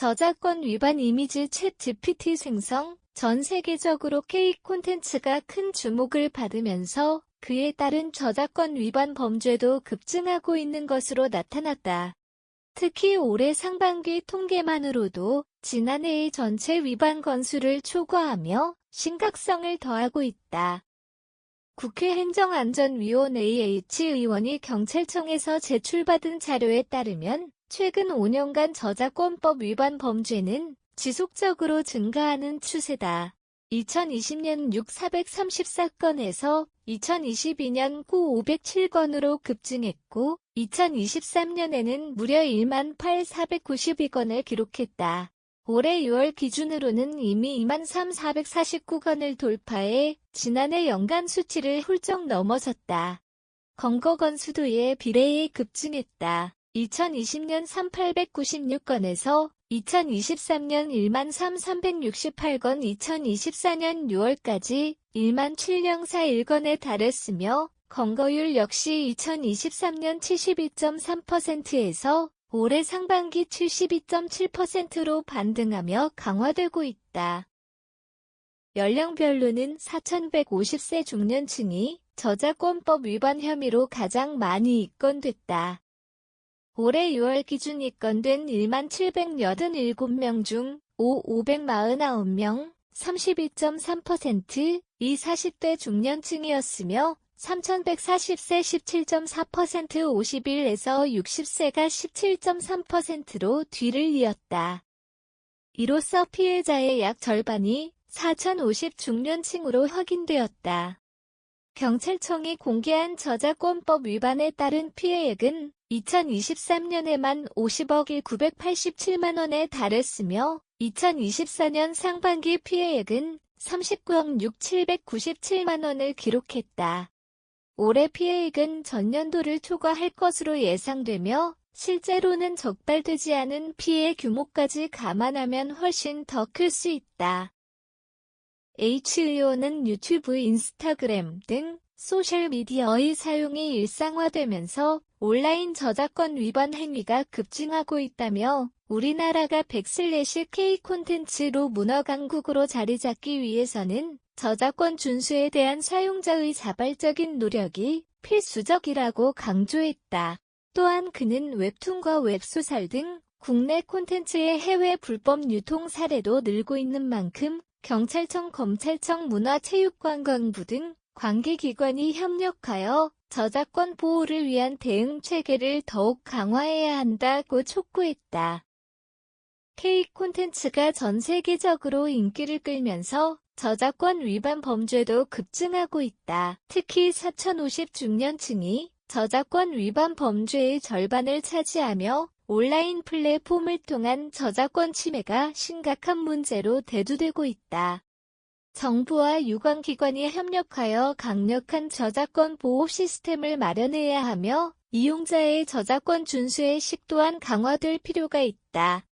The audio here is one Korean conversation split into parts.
저작권 위반 이미지 챗 GPT 생성, 전 세계적으로 K 콘텐츠가 큰 주목을 받으면서 그에 따른 저작권 위반 범죄도 급증하고 있는 것으로 나타났다. 특히 올해 상반기 통계만으로도 지난해의 전체 위반 건수를 초과하며 심각성을 더하고 있다. 국회 행정안전위원회 H 의원이 경찰청에서 제출받은 자료에 따르면 최근 5년간 저작권법 위반 범죄는 지속적으로 증가하는 추세다. 2020년 6 434건에서 2022년 9 507건으로 급증했고 2023년에는 무려 1만 8 492건을 기록했다. 올해 6월 기준으로는 이미 2만 3 449건을 돌파해 지난해 연간 수치를 훌쩍 넘어섰다. 검거 건수도에 비례해 급증했다. 2020년 3,896건에서 2023년 1만 3,368건 2024년 6월까지 1만 7,041건에 달했으며 검거율 역시 2023년 72.3%에서 올해 상반기 72.7%로 반등하며 강화되고 있다. 연령별로는 4,150세 중년층이 저작권법 위반 혐의로 가장 많이 입건됐다. 올해 6월 기준 입건된 1만 787명 중 5, 549명, 32.3%, 이 40대 중년층이었으며 3,140세 17.4% 51에서 60세가 17.3%로 뒤를 이었다. 이로써 피해자의 약 절반이 4,050 중년층으로 확인되었다. 경찰청이 공개한 저작권법 위반에 따른 피해액은 2023년에만 50억 1987만 원에 달했으며 2024년 상반기 피해액은 39억 6 797만 원을 기록했다. 올해 피해액은 전년도를 초과할 것으로 예상되며 실제로는 적발되지 않은 피해 규모까지 감안하면 훨씬 더 클 수 있다. H.E.O.는 유튜브, 인스타그램 등 소셜미디어의 사용이 일상화되면서 온라인 저작권 위반 행위가 급증하고 있다며 우리나라가 백슬래시 K 콘텐츠로 문화 강국으로 자리 잡기 위해서는 저작권 준수에 대한 사용자의 자발적인 노력이 필수적이라고 강조했다. 또한 그는 웹툰과 웹소설 등 국내 콘텐츠의 해외 불법 유통 사례도 늘고 있는 만큼 경찰청, 검찰청, 문화체육관광부 등 관계기관이 협력하여 저작권 보호를 위한 대응 체계를 더욱 강화해야 한다고 촉구했다. K 콘텐츠가 전 세계적으로 인기를 끌면서 저작권 위반 범죄도 급증하고 있다. 특히 4,050 중년층이 저작권 위반 범죄의 절반을 차지하며 온라인 플랫폼을 통한 저작권 침해가 심각한 문제로 대두되고 있다. 정부와 유관기관이 협력하여 강력한 저작권 보호 시스템을 마련해야 하며 이용자의 저작권 준수의 식 또한 강화될 필요가 있다.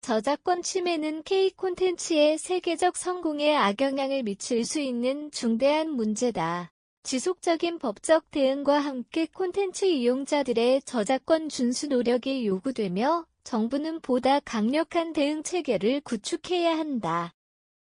저작권 침해는 K 콘텐츠의 세계적 성공에 악영향을 미칠 수 있는 중대한 문제다. 지속적인 법적 대응과 함께 콘텐츠 이용자들의 저작권 준수 노력이 요구되며 정부는 보다 강력한 대응 체계를 구축해야 한다.